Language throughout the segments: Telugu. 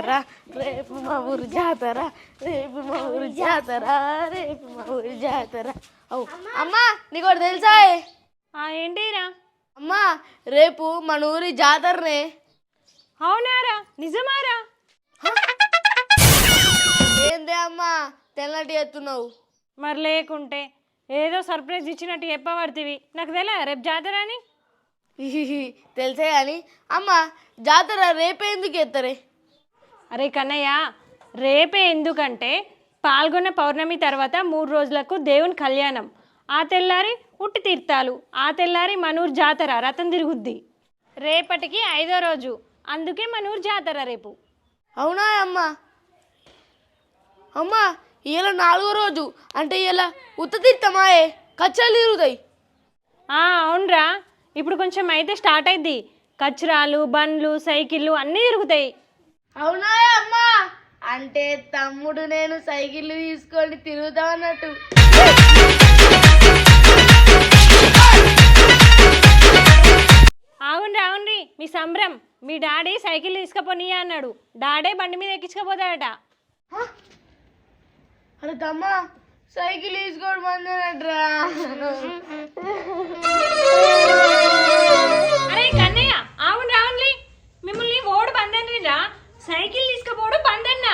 జాతర రేపు మా ఊరు జాతర రేపు మా ఊరు జాతర రేపు మా ఊరు జాతర. అవు. అమ్మా నీకు ఒకటి తెలుసా? ఆ ఏంటిరా అమ్మా రేపు మన ఊరి జాతరనే. అవునారా నిజమారా ఏందే అమ్మా తెల్లటి ఎత్తున్నావు మరి లేకుంటే ఏదో సర్ప్రైజ్ ఇచ్చినట్టు చెప్పబడుతుంది నాకు తెలియదా రేపు జాతర అని తెలుసే కానీ అమ్మ జాతర రేపే ఎందుకు ఎత్తరే? అరే కన్నయ్య రేపే ఎందుకంటే పాల్గొన్న పౌర్ణమి తర్వాత మూడు రోజులకు దేవుని కళ్యాణం. ఆ తెల్లారి ఉట్టి తీర్థాలు ఆ తెల్లారి మనూరు జాతర రథం తిరుగుద్ది. రేపటికి ఐదో రోజు అందుకే మనూరు జాతర రేపు. అవునా అమ్మ? అమ్మ ఇలా నాలుగో రోజు అంటే ఇలా ఉత్త తీర్థమాయే కచ్చలు తిరుగుతాయి. ఆ, అవునరా. ఇప్పుడు కొంచెం అయితే స్టార్ట్ అయింది కచరాలు బండ్లు సైకిళ్ళు అన్నీ తిరుగుతాయి. అవునా అమ్మ? అంటే తమ్ముడు నేను సైకిల్ తీసుకొని తిరుగుతా అన్నట్టు. అవునరా అవునరి మీ సంబరం మీ డాడీ సైకిల్ తీసుకుపోనీయా అన్నాడు. డాడే బండి మీద ఎక్కించుకుపోతాడట. హ? అరే తమ్మ సైకిల్ తీసుకోవడం అందేనట్రా అరే కన్నయ్య అవును రావున్లీ మిమ్మల్ని ఓడు బందన్నిరా సైకిల్ తీసుకుపోడు బందన్నా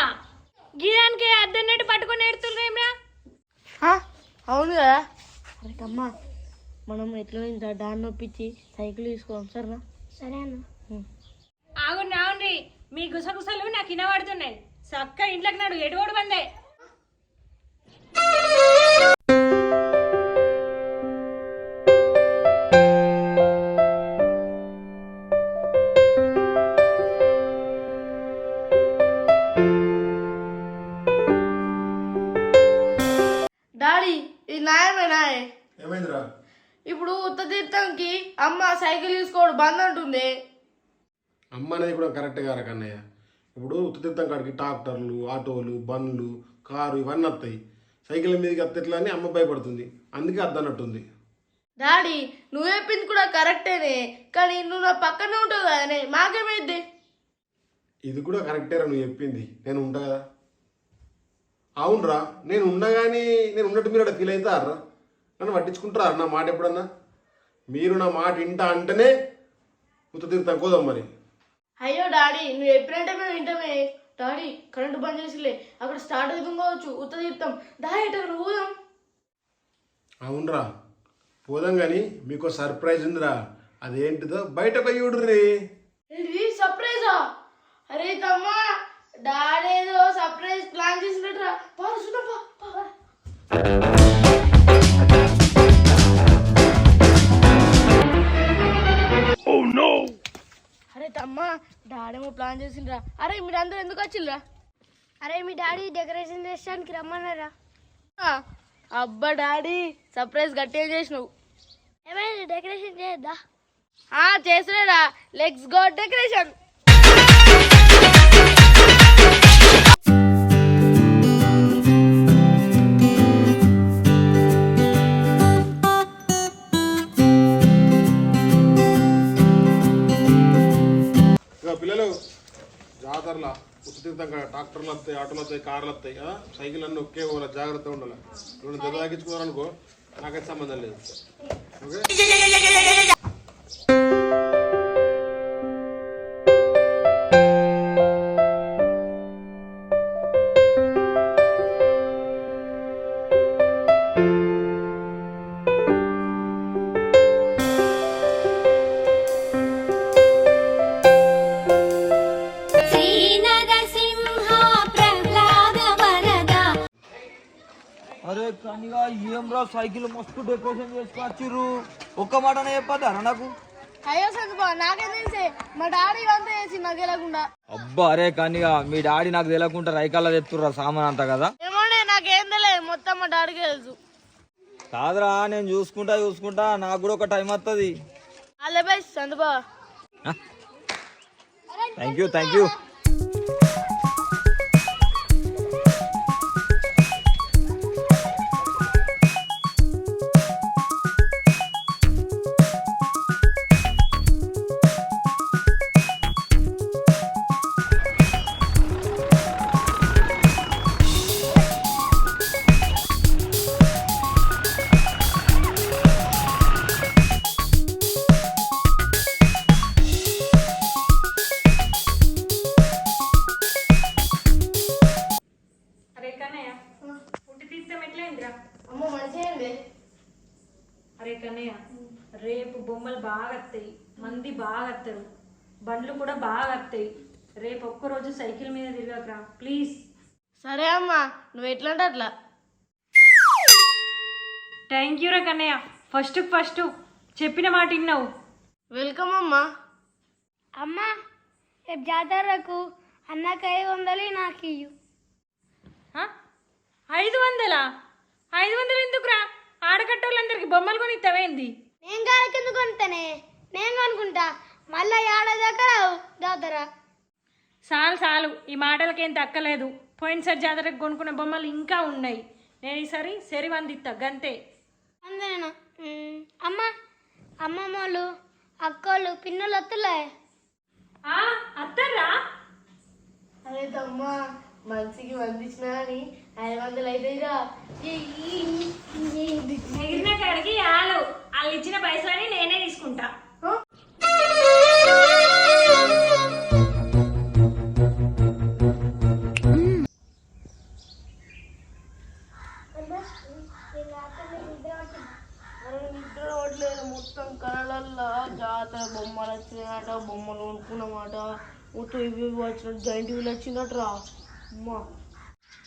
గిదానికి అద్దన్నట్టు పట్టుకొని ఎడుతుండ్రేమ్రా హ? అవును కదా అరే తమ్మ మనం ఎట్లా ఇంత దాన్ని నొప్పించి సైకిల్ తీసుకోవాలి సరేనా? సరే అన్న. అవును రావున్రి మీ గుసగుసలు నాకు వినబడుతున్నాయి. చక్క ఇంట్లోకి నాడు ఎడువోడు బందే కరెక్ట్ గారా కన్నయ్య. ఇప్పుడు ఉత్తతీర్థం కాడికి ట్రాక్టర్లు ఆటోలు బండ్లు కారు ఇవన్నీ వస్తాయి సైకిల్ మీదకి వస్తే ఎట్లా అని అమ్మ భయపడుతుంది. అందుకే అద్దన్నట్టుంది. డాడీ నువ్వు చెప్పింది కూడా కరెక్టేనే. కానీ నువ్వు నా పక్కనే ఉంటావు కదనే. మాకేమైద్ది ఇది కూడా కరెక్టేరా నువ్వు చెప్పింది. నేను ఉంటా కదా. అవునరా నేను ఉండగాని నేను ఉన్నట్టు మీరు అక్కడ ఫీల్ అవుతారా? నన్ను పట్టించుకుంటారా నా మాట ఎప్పుడన్నా? మీరు నా మాట ఇంటా అంటేనే ఉత్తతీర్థం కోదాం మరి. అయ్యో డాడీ నువ్వు ఎప్పుడంటే మేము వింటామే. డాడీ కరెంటు బంద్ చేసిలే. అక్కడ స్టార్ట్ కావచ్చు ఉత్త తీర్థం. దా ఎటు ఊదాం అవునరా. పోదాం కానీ మీకు సర్ప్రైజ్ ఉందిరా. అదేంటిదో బయట పోయి ఏంటి సర్ప్రైజా? అరే తమ్మా డాడీ ఏదో సర్ప్రైజ్ ప్లాన్ చేసినట్రా పా చూద్దాం పా, డాడేమో ప్లాన్ చేసిండ్రా. అరే మీరందరూ ఎందుకు వచ్చిండ్రా అరే మీ డాడీ డెకరేషన్ చేసడానికి రమ్మన్నారా? అబ్బా డాడీ సర్ప్రైజ్ గట్టిగా చేసినావు? ఏమైనా డెకరేషన్ చేయొద్దా? ఆ చేసినారా లెగ్స్ గో డెకరేషన్. ఖచ్చితంగా ట్రాక్టర్లు వస్తాయి ఆటోలు వస్తాయి కార్లు వస్తాయి సైకిల్ అన్నీ ఒకే పోవాలి జాగ్రత్తగా ఉండాలి. నువ్వు దెబ్బ తాగించుకోవాలనుకో నాకైతే సంబంధం లేదు. ఓకే? మస్తు డెకరేషన్ చేసుకొచ్చిర్రు. ఒక్క మాటనే చెప్పద్దారా నాకు అయ్యో సంతపా నాకే తెలిసే మా డాడీ వంత చేసి నాకు వెళ్ళకుండా అబ్బా అరే కనిగా మీ డాడీ నాకు తెలియకుండా రైకాల తెత్తుర్రా సామాన్ అంతా కదా? ఏమోనే నాకేం తెలియదు మొత్తం మా డాడీకి తెలుసు. కాదురా నేను చూసుకుంటా చూసుకుంటా నాకు కూడా ఒక టైం వస్తుంది అల్లే బై సంతపా థ్యాంక్ యూ థ్యాంక్ యూ బొమ్మలు బాగా వస్తాయి మంది బాగా వస్తారు బండ్లు కూడా బాగా వస్తాయి రేపు ఒక్కరోజు సైకిల్ మీద తిరగకరా ప్లీజ్. సరే అమ్మా నువ్వు ఎట్లా అంటే అట్లా? థ్యాంక్ యూ రా కన్నయ్య. ఫస్ట్ ఫస్ట్ చెప్పిన మాట విన్నావు. వెల్కమ్ అమ్మా. అమ్మా రేపు జాతరకు అన్నకు ఐదు వందలు నాకు ఇయ్యు? ఐదు వందలా? ఐదు వందలు ఎందుకురా? ఆడకట్టోళ్ళందరికి బొమ్మలు కొని ఇస్తావేంది నేను కాలకి ఎందుకు కొంటానే నేను కొనుక్కుంటా మళ్ళా ఏడాదాకా రావు జాతర చాలు చాలు. ఈ మాటలకేం తక్కలేదు. పోయినసారి జాతరకు కొనుక్కున్న బొమ్మలు ఇంకా ఉన్నాయి. నేను ఈసారి సరి వందిస్తా గంతే. అందరేనా ఉమ్, అమ్మ అమ్మమ్మ వాళ్ళు అక్కోళ్ళు పిన్నోళ్ళు వస్తులే ఆ, అత్తర్రా అరే తమ్మా మనిషికి వందించినా అని ఐదు వందలు ఆలు. వాళ్ళు ఇచ్చిన పైసలని నేనే తీసుకుంటా. మొత్తం కళలల్లో జాతర బొమ్మలు వచ్చినాయట బొమ్మలు కొనుక్కున్నమాట మొత్తం ఇవి వచ్చినట్టు జాయింట్ వీల్ వచ్చిందట్రా అమ్మా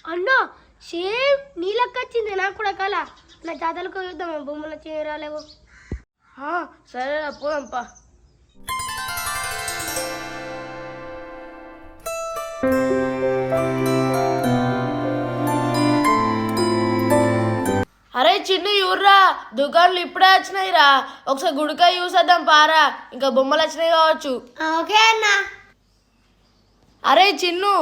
అన్నా సేమ్ నీ లెక్క వచ్చింది నాకు కూడా కళ నా జాతరకు చూద్దాం బొమ్మలు వచ్చి రాలేవు ఆ, సరే పోదాంపా అరే చిన్ను ఇవ్వరా దుకాణాలు ఇప్పుడే వచ్చినాయిరా. ఒకసారి గుడికాయ చూసేద్దాం పారా. ఇంకా బొమ్మలు వచ్చినాయి కావచ్చు. ఓకే అన్నా. అరే చిన్ను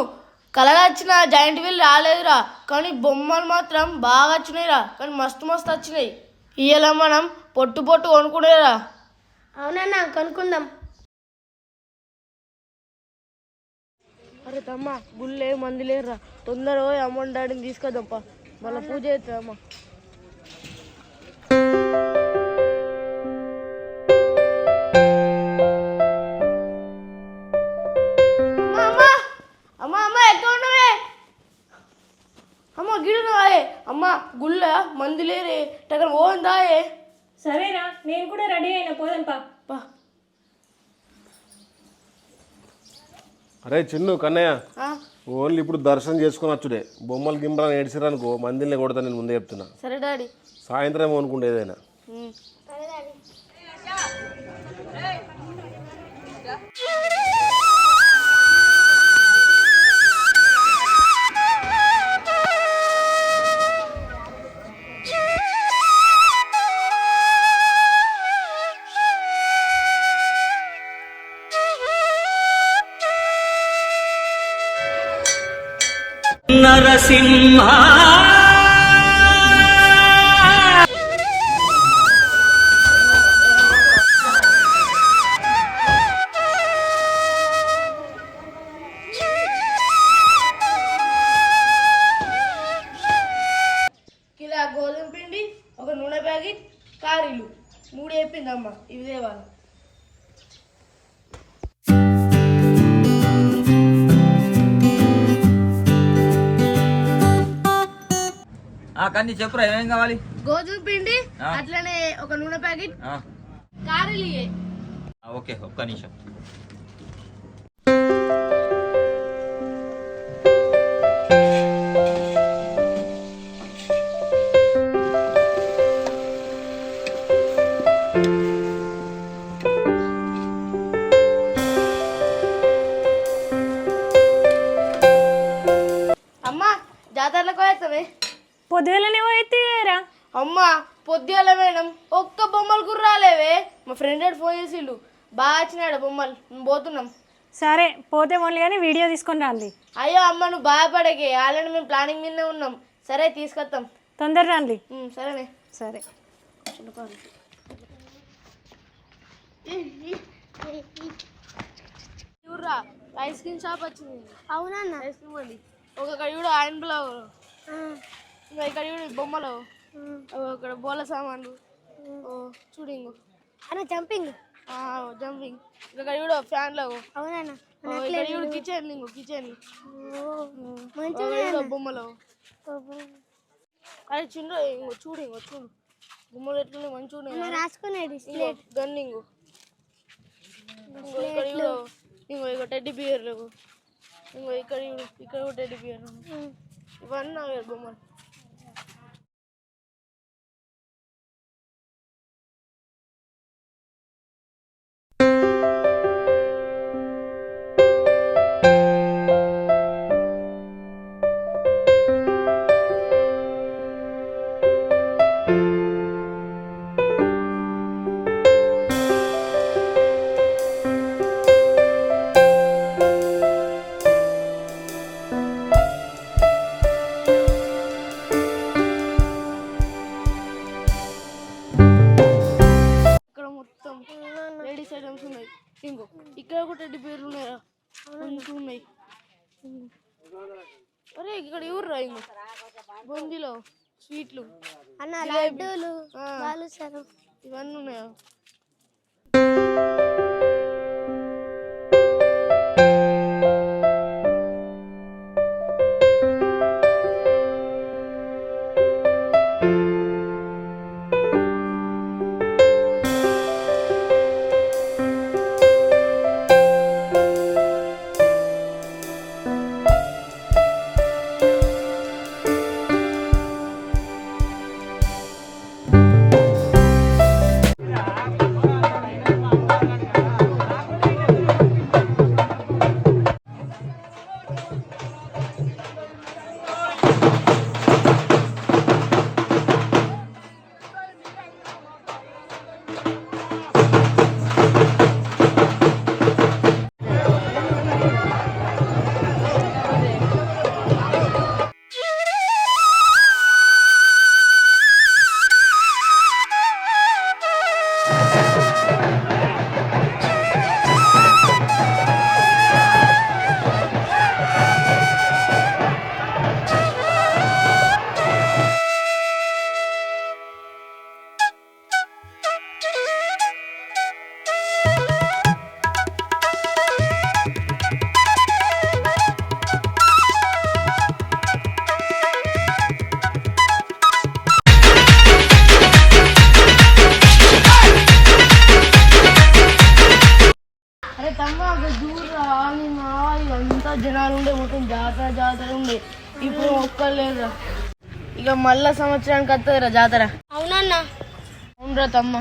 కలర్ వచ్చిన జాయింట్ వీల్ రాలేదురా. కానీ బొమ్మలు మాత్రం బాగా వచ్చినాయిరా. కానీ మస్తు మస్తు వచ్చినాయి. ఇయ్యాల మనం పొట్టు పొట్టు కొనుక్కునేరా. అవునన్నా కొనుక్కుందాం. అరే తమ్మ గుళ్ళే మంది లేరురా. తొందర పోయి అమ్మని డాడీని తీసుకొద్దాంపా మళ్ళీ పూజ అవుతుందమ్మా అమ్మ గుళ్ళ మంది లేరే దగ్గర పోందాయే సరేరా నేను కూడా రెడీ అయినా పోదంపా పా. అరే చిన్ను కన్నయ్య. ఆ, ఓన్లీ ఇప్పుడు దర్శనం చేసుకొని వచ్చుడే. బొమ్మలు గింబలని ఏడిసిరనుకో మందిని కొడతా నేను ముందే చెప్తున్నా. సరే డాడీ. సాయంత్రం అనుకుంటే ఏదైనా. ఉమ్. కంది చెప్పురా ఏమేం కావాలి? గోధుమ పిండి. అట్లనే ఒక నూనె ప్యాకెట్. కారీలు ఓకే ఒక్క నిమిషం. అమ్మ జాతరలకు పోయేస్తామే పొద్దుగలనేమో ఎత్తిరా అమ్మ పొద్దుగాల మేడం ఒక్క బొమ్మలు కుర్రాలేవే మా ఫ్రెండ్ ఫోన్ చేసిండు. బాగా వచ్చినాడు బొమ్మలు మేము పోతున్నాం. సరే పోతే మొదలు కానీ వీడియో తీసుకొని రాండి. అయ్యో అమ్మ నువ్వు బాధపడకే. ఆల్రెడీ మేము ప్లానింగ్ మీదనే ఉన్నాం. సరే తీసుకొస్తాం. తొందర రండి. ఉమ్, సరేనే సరే. చూర్రా ఐస్ క్రీమ్ షాప్ వచ్చింది. అవునన్నా. ఐస్ క్రీమ్ అండి ఒక కడియుడు ఆయన ఇంకా ఇక్కడ చూడు బొమ్మలు. ఇక్కడ బోల సామాన్లు. ఓ చూడు ఇంకో. అన్న జంపింగ్ జంపింగ్ ఇక్కడ చూడు ఫ్యాన్లు అవునన్నా ఇక్కడ చూడు కిచెన్ కిచెన్ బొమ్మలు అరే చిన్న చూడు ఇంకో చూడు. బొమ్మలు ఎట్లున్నాయి మంచిగా ఉన్నాయి రాసుకునేది గన్నింగు ఇంకో ఇక్కడ చూడు. ఇంకో ఇక టెడ్డి బియర్లు ఇంకో ఇక్కడ చూడు ఇక్కడ కూడా టెడ్డి బియర్ ఇవన్నీ బొమ్మలు. ఇంకో ఇక్కడ కూడా టెడ్డి బియర్లు ఉన్నాయా? ఉన్నాయి. అరే ఇక్కడ ఎవరు రా ఇంకో? బొందిలో స్వీట్లు. అన్న లడ్డూలు ఇవన్నీ ఉన్నాయా? ఉండే మొత్తం జాతర జాతర ఉండే ఇప్పుడు ఒక్కరు లేదురా ఇక మళ్ళా సంవత్సరానికి వస్తుందిరా జాతర. అవునన్నా. అవునరా తమ్మ.